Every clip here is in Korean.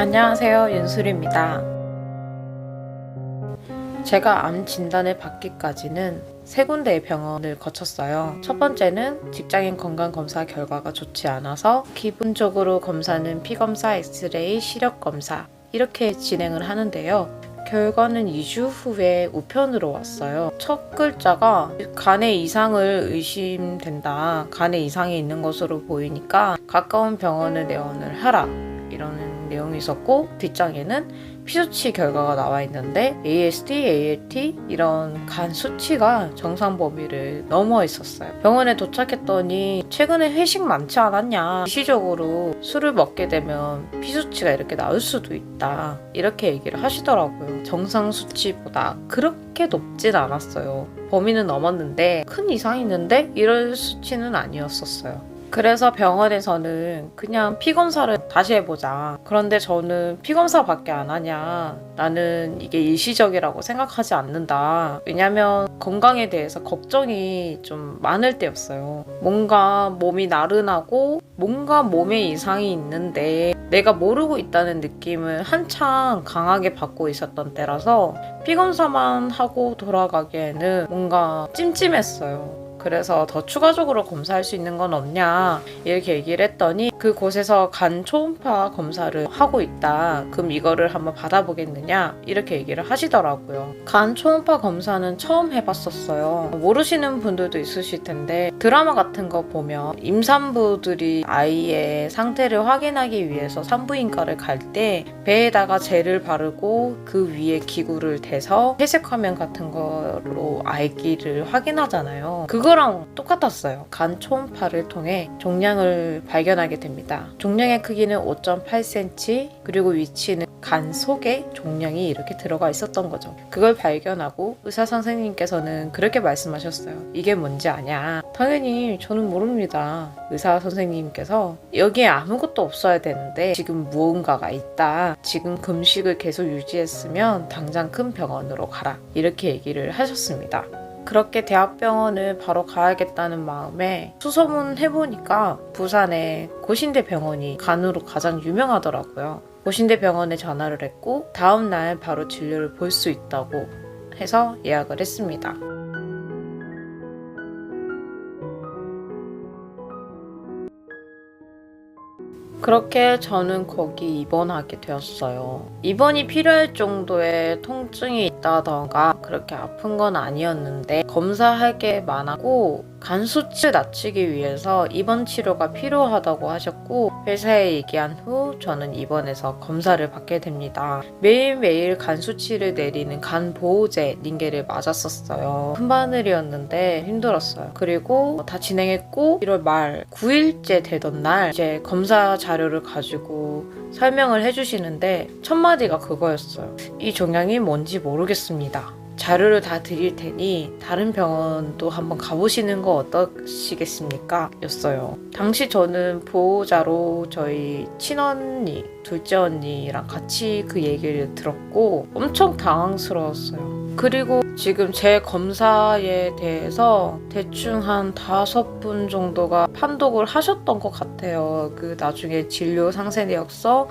안녕하세요. 윤술입니다. 제가 암 진단을 받기까지는 세 군데의 병원을 거쳤어요. 첫 번째는 직장인 건강 검사 결과가 좋지 않아서 기본적으로 검사는 피검사, 엑스레이, 시력 검사 이렇게 진행을 하는데요. 결과는 2주 후에 우편으로 왔어요. 첫 글자가 간에 이상을 의심된다. 간에 이상이 있는 것으로 보이니까 가까운 병원을 내원을 하라. 이런 내용이 있었고 뒷장에는 피수치 결과가 나와 있는데 AST, ALT 이런 간 수치가 정상 범위를 넘어 있었어요. 병원에 도착했더니 최근에 회식 많지 않았냐. 일시적으로 술을 먹게 되면 피수치가 이렇게 나올 수도 있다. 이렇게 얘기를 하시더라고요. 정상 수치보다 그렇게 높진 않았어요. 범위는 넘었는데 큰 이상이 있는데 이럴 수치는 아니었었어요. 그래서 병원에서는 그냥 피 검사를 다시 해보자. 그런데 저는 피 검사밖에 안 하냐. 나는 이게 일시적이라고 생각하지 않는다. 왜냐면 건강에 대해서 걱정이 좀 많을 때였어요. 뭔가 몸이 나른하고 뭔가 몸에 이상이 있는데 내가 모르고 있다는 느낌을 한창 강하게 받고 있었던 때라서 피 검사만 하고 돌아가기에는 뭔가 찜찜했어요. 그래서 더 추가적으로 검사할 수 있는 건 없냐 이렇게 얘기를 했더니 그곳에서 간 초음파 검사를 하고 있다. 그럼 이거를 한번 받아보겠느냐 이렇게 얘기를 하시더라고요. 간 초음파 검사는 처음 해봤었어요. 모르시는 분들도 있으실 텐데 드라마 같은 거 보면 임산부들이 아이의 상태를 확인하기 위해서 산부인과를 갈 때 배에다가 젤을 바르고 그 위에 기구를 대서 회색 화면 같은 거로 아기를 확인하잖아요. 그거 랑 똑같았어요. 간 초음파를 통해 종양을 발견하게 됩니다. 종양의 크기는 5.8cm, 그리고 위치는 간 속에 종양이 이렇게 들어가 있었던 거죠. 그걸 발견하고 의사 선생님께서는 그렇게 말씀하셨어요. 이게 뭔지 아냐? 당연히 저는 모릅니다. 의사 선생님께서 여기에 아무것도 없어야 되는데 지금 무언가가 있다. 지금 금식을 계속 유지했으면 당장 큰 병원으로 가라. 이렇게 얘기를 하셨습니다. 그렇게 대학병원을 바로 가야겠다는 마음에 수소문 해보니까 부산에 고신대 병원이 간으로 가장 유명하더라고요. 고신대 병원에 전화를 했고 다음날 바로 진료를 볼 수 있다고 해서 예약을 했습니다. 그렇게 저는 거기 입원하게 되었어요. 입원이 필요할 정도의 통증이 있다던가 그렇게 아픈 건 아니었는데 검사할 게 많았고 간 수치를 낮추기 위해서 입원 치료가 필요하다고 하셨고 회사에 얘기한 후 저는 입원해서 검사를 받게 됩니다. 매일매일 간 수치를 내리는 간 보호제 링게를 맞았었어요. 큰 바늘이었는데 힘들었어요. 그리고 다 진행했고 1월 말 9일째 되던 날 이제 검사 자료를 가지고 설명을 해주시는데 첫 마디가 그거였어요. 이 종양이 뭔지 모르겠습니다. 자료를 다 드릴 테니 다른 병원도 한번 가보시는 거 어떠시겠습니까? 였어요. 당시 저는 보호자로 저희 친언니, 둘째 언니랑 같이 그 얘기를 들었고 엄청 당황스러웠어요. 그리고 지금 제 검사에 대해서 대충 한 다섯 분 정도가 판독을 하셨던 것 같아요. 그 나중에 진료 상세 내역서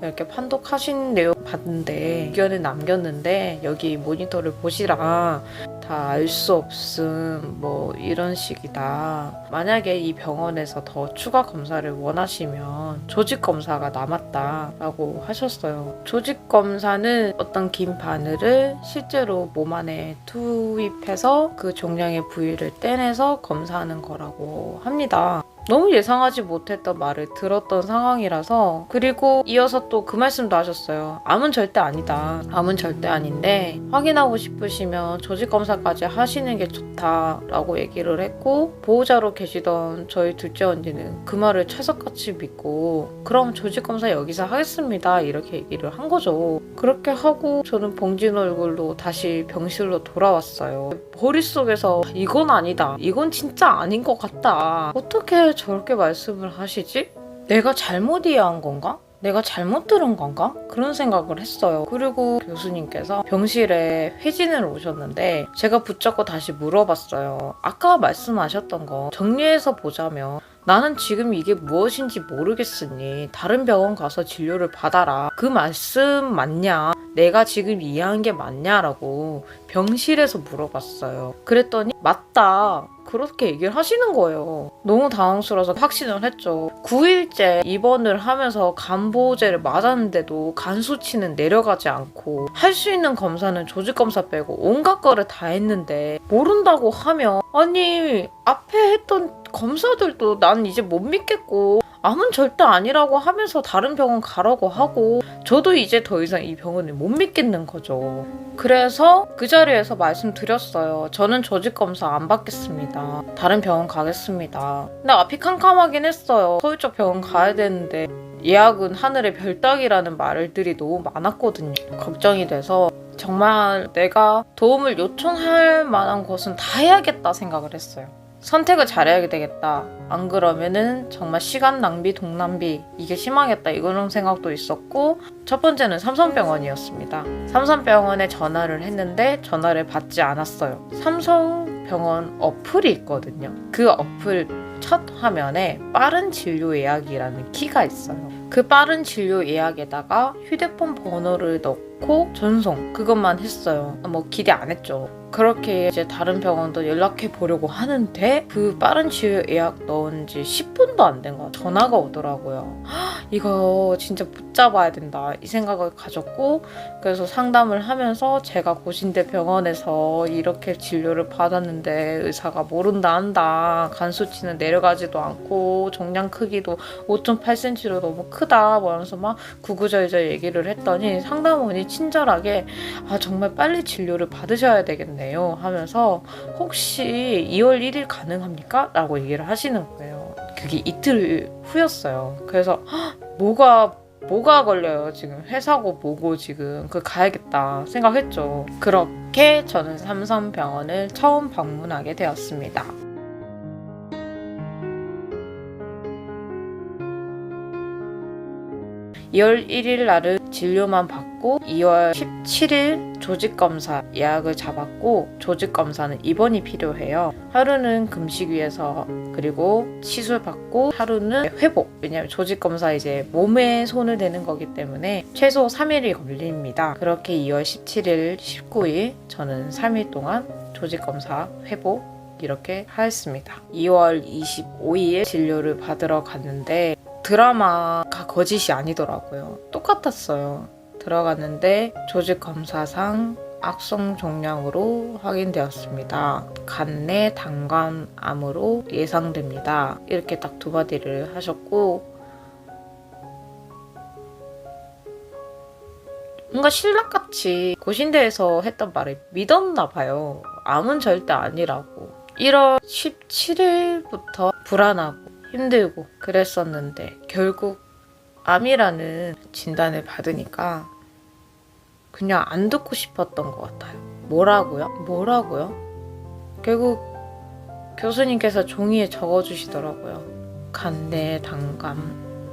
이렇게 판독하신 내용 봤는데 의견을 남겼는데 여기 모니터를 보시라. 다 알 수 없음 뭐 이런 식이다. 만약에 이 병원에서 더 추가 검사를 원하시면 조직 검사가 남았다 라고 하셨어요. 조직 검사는 어떤 긴 바늘을 실제로 몸 안에 투입해서 그 종양의 부위를 떼내서 검사하는 거라고 합니다 너무 예상하지 못했던 말을 들었던 상황이라서 그리고 이어서 또 그 말씀도 하셨어요. 암은 절대 아니다. 암은 절대 아닌데 확인하고 싶으시면 조직 검사까지 하시는 게 좋다라고 얘기를 했고 보호자로 계시던 저희 둘째 언니는 그 말을 철석같이 믿고 그럼 조직 검사 여기서 하겠습니다 이렇게 얘기를 한 거죠. 그렇게 하고 저는 봉진 얼굴로 다시 병실로 돌아왔어요. 머릿속에서 이건 아니다. 이건 진짜 아닌 것 같다. 어떻게 저렇게 말씀을 하시지? 내가 잘못 이해한 건가? 내가 잘못 들은 건가? 그런 생각을 했어요. 그리고 교수님께서 병실에 회진을 오셨는데 제가 붙잡고 다시 물어봤어요. 아까 말씀하셨던 거 정리해서 보자면 나는 지금 이게 무엇인지 모르겠으니 다른 병원 가서 진료를 받아라. 그 말씀 맞냐? 내가 지금 이해한 게 맞냐라고 병실에서 물어봤어요. 그랬더니 맞다. 그렇게 얘기를 하시는 거예요. 너무 당황스러워서 확신을 했죠. 9일째 입원을 하면서 간보제를 맞았는데도 간 수치는 내려가지 않고 할 수 있는 검사는 조직 검사 빼고 온갖 거를 다 했는데 모른다고 하면 아니 앞에 했던 검사들도 난 이제 못 믿겠고 암은 절대 아니라고 하면서 다른 병원 가라고 하고 저도 이제 더 이상 이 병원을 못 믿겠는 거죠. 그래서 그 자리에서 말씀드렸어요. 저는 조직 검사 안 받겠습니다. 다른 병원 가겠습니다. 근데 앞이 캄캄하긴 했어요. 서울 쪽 병원 가야 되는데 예약은 하늘의 별 따기라는 말들이 너무 많았거든요. 걱정이 돼서 정말 내가 도움을 요청할 만한 곳은 다 해야겠다 생각을 했어요. 선택을 잘해야 되겠다. 안 그러면은 정말 시간 낭비, 돈 낭비 이게 심하겠다 이런 생각도 있었고 첫 번째는 삼성병원이었습니다. 삼성병원에 전화를 했는데 전화를 받지 않았어요. 삼성병원 어플이 있거든요. 그 어플 첫 화면에 빠른 진료 예약이라는 키가 있어요. 그 빠른 진료 예약에다가 휴대폰 번호를 넣고 전송 그것만 했어요. 뭐 기대 안 했죠. 그렇게 이제 다른 병원도 연락해 보려고 하는데 그 빠른 치료 예약 넣은 지 10분도 안 된 거야. 전화가 오더라고요. 헉, 이거 진짜 붙잡아야 된다. 이 생각을 가졌고 그래서 상담을 하면서 제가 고신대 병원에서 이렇게 진료를 받았는데 의사가 모른다 한다. 간 수치는 내려가지도 않고 정량 크기도 5.8cm로 너무 크다. 뭐 하면서 막 구구절절 얘기를 했더니 상담원이 친절하게 아 정말 빨리 진료를 받으셔야 되겠네 요 하면서 혹시 2월 1일 가능합니까? 라고 얘기를 하시는 거예요. 그게 이틀 후였어요. 그래서 헉, 뭐가 뭐가 걸려요 지금 회사고 뭐고 지금 그 가야겠다 생각했죠. 그렇게 저는 삼성병원을 처음 방문하게 되었습니다. 2월 1일 날은 진료만 받고 2월 17일 조직검사 예약을 잡았고 조직검사는 입원이 필요해요. 하루는 금식위에서 그리고 시술 받고 하루는 회복. 왜냐면 조직검사 이제 몸에 손을 대는 거기 때문에 최소 3일이 걸립니다. 그렇게 2월 17일, 19일 저는 3일 동안 조직검사 회복 이렇게 하였습니다. 2월 25일 진료를 받으러 갔는데 드라마가 거짓이 아니더라고요. 똑같았어요. 들어갔는데 조직 검사상 악성 종양으로 확인되었습니다. 간내 당관암으로 예상됩니다. 이렇게 딱 두 마디를 하셨고 뭔가 신랑같이 고신대에서 했던 말을 믿었나 봐요. 암은 절대 아니라고. 1월 17일부터 불안하고 힘들고 그랬었는데 결국 암이라는 진단을 받으니까 그냥 안 듣고 싶었던 것 같아요. 뭐라고요? 뭐라고요? 결국 교수님께서 종이에 적어주시더라고요. 간내 당감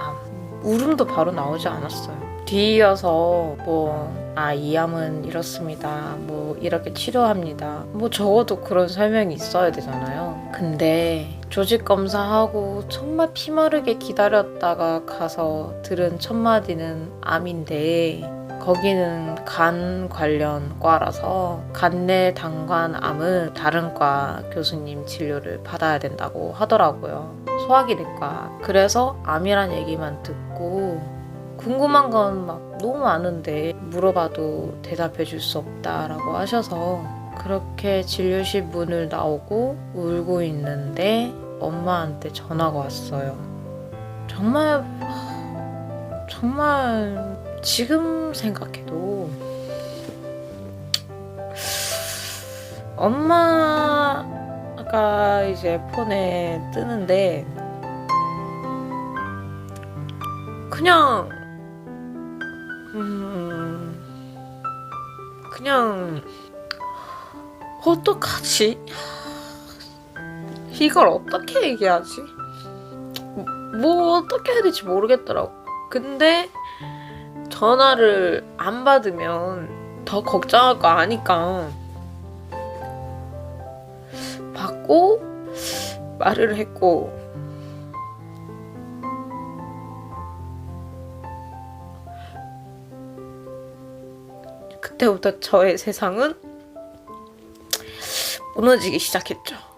암. 울음도 바로 나오지 않았어요. 뒤이어서 뭐 아, 이 암은 이렇습니다. 뭐, 이렇게 치료합니다. 뭐, 적어도 그런 설명이 있어야 되잖아요. 근데, 조직 검사하고 정말 피마르게 기다렸다가 가서 들은 첫 마디는 암인데, 거기는 간 관련 과라서 간내 당관 암은 다른 과 교수님 진료를 받아야 된다고 하더라고요. 소화기 내과. 그래서 암이란 얘기만 듣고 궁금한 건 막 너무 많은데 물어봐도 대답해 줄 수 없다라고 하셔서 그렇게 진료실 문을 나오고 울고 있는데 엄마한테 전화가 왔어요. 정말 정말 지금 생각해도 엄마가 이제 폰에 뜨는데 그냥 음 그냥 어떡하지? 이걸 어떻게 얘기하지? 뭐 어떻게 해야 될지 모르겠더라고. 근데 전화를 안 받으면 더 걱정할 거 아니까 받고 말을 했고 그때부터 저의 세상은 무너지기 시작했죠.